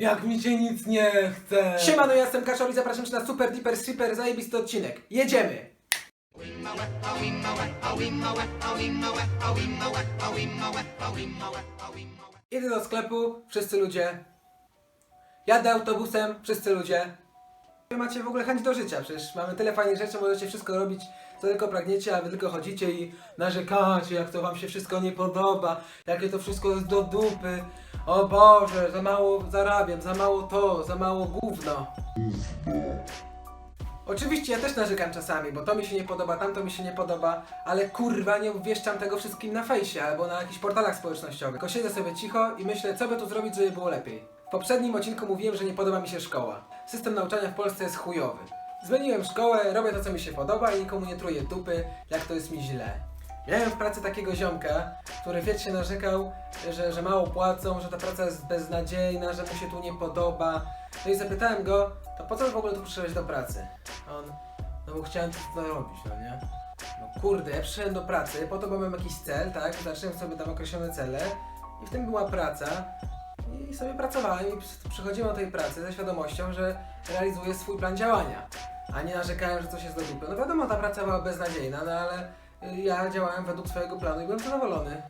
Jak mi się nic nie chce. Siemano, ja jestem Kaczowi, zapraszam Cię na Super Deeper Stripper, zajebisty odcinek. Jedziemy! Idę do sklepu, wszyscy ludzie. Jadę autobusem, wszyscy ludzie. Wy macie w ogóle chęć do życia, przecież mamy tyle fajnych rzeczy, możecie wszystko robić, co tylko pragniecie, a wy tylko chodzicie i narzekacie, jak to wam się wszystko nie podoba, jakie to wszystko jest do dupy. O Boże, za mało zarabiam, za mało to, za mało gówno. Oczywiście ja też narzekam czasami, bo to mi się nie podoba, tamto mi się nie podoba, ale kurwa nie obwieszczam tego wszystkim na fejsie albo na jakichś portalach społecznościowych. Tylko siedzę sobie cicho i myślę, co by tu zrobić, żeby było lepiej. W poprzednim odcinku mówiłem, że nie podoba mi się szkoła. System nauczania w Polsce jest chujowy. Zmieniłem szkołę, robię to, co mi się podoba i nikomu nie truję dupy, jak to jest mi źle. Miałem w pracy takiego ziomka, który wiecznie narzekał, że, że mało płacą, że ta praca jest beznadziejna, że mu się tu nie podoba. No i zapytałem go, to po co w ogóle tu przyszedłeś do pracy? On, no bo chciałem coś zarobić, no nie? No kurde, ja przyszedłem do pracy, po to, bo mam jakiś cel, tak? Zacząłem sobie tam określone cele i w tym była praca i sobie pracowałem i przy- przychodziłem do tej pracy ze świadomością, że realizuję swój plan działania, a nie narzekałem, że coś jest do dupy. No wiadomo, ta praca była beznadziejna, no ale ja działałem według swojego planu i byłem zadowolony.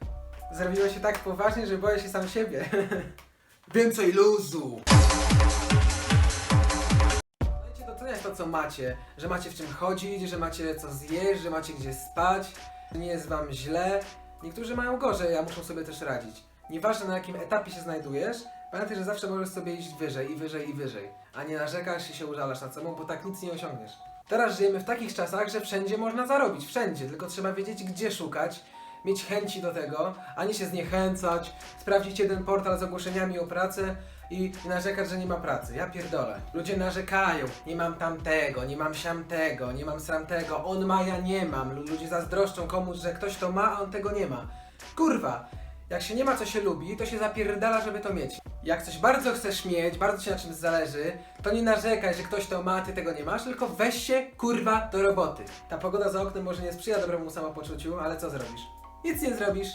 Zrobiło się tak poważnie, że boję się sam siebie. Więcej luzu! Możecie doceniać to, co macie, że macie w czym chodzić, że macie co zjeść, że macie gdzie spać, nie jest wam źle. Niektórzy mają gorzej, a muszą sobie też radzić. Nieważne na jakim etapie się znajdujesz, pamiętaj, że zawsze możesz sobie iść wyżej i wyżej i wyżej, a nie narzekasz i się użalasz nad sobą, bo tak nic nie osiągniesz. Teraz żyjemy w takich czasach, że wszędzie można zarobić, wszędzie, tylko trzeba wiedzieć gdzie szukać, mieć chęci do tego, a nie się zniechęcać, sprawdzić jeden portal z ogłoszeniami o pracę i, narzekać, że nie ma pracy. Ja pierdolę. Ludzie narzekają, nie mam tamtego, nie mam siamtego, nie mam sramtego, on ma, ja nie mam. Lu- Ludzie zazdroszczą komuś, że ktoś to ma, a on tego nie ma. Kurwa, jak się nie ma co się lubi, to się zapierdala, żeby to mieć. Jak coś bardzo chcesz mieć, bardzo ci na czymś zależy, to nie narzekaj, że ktoś to ma, ty tego nie masz, tylko weź się, kurwa, do roboty. Ta pogoda za oknem może nie sprzyja dobremu samopoczuciu, ale co zrobisz? Nic nie zrobisz.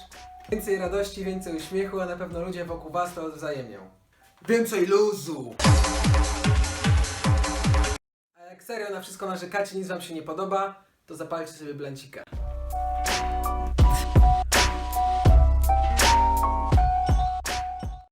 Więcej radości, więcej uśmiechu, a na pewno ludzie wokół was to odwzajemnią. Więcej luzu! A jak serio na wszystko narzekacie, nic wam się nie podoba, to zapalcie sobie blancika.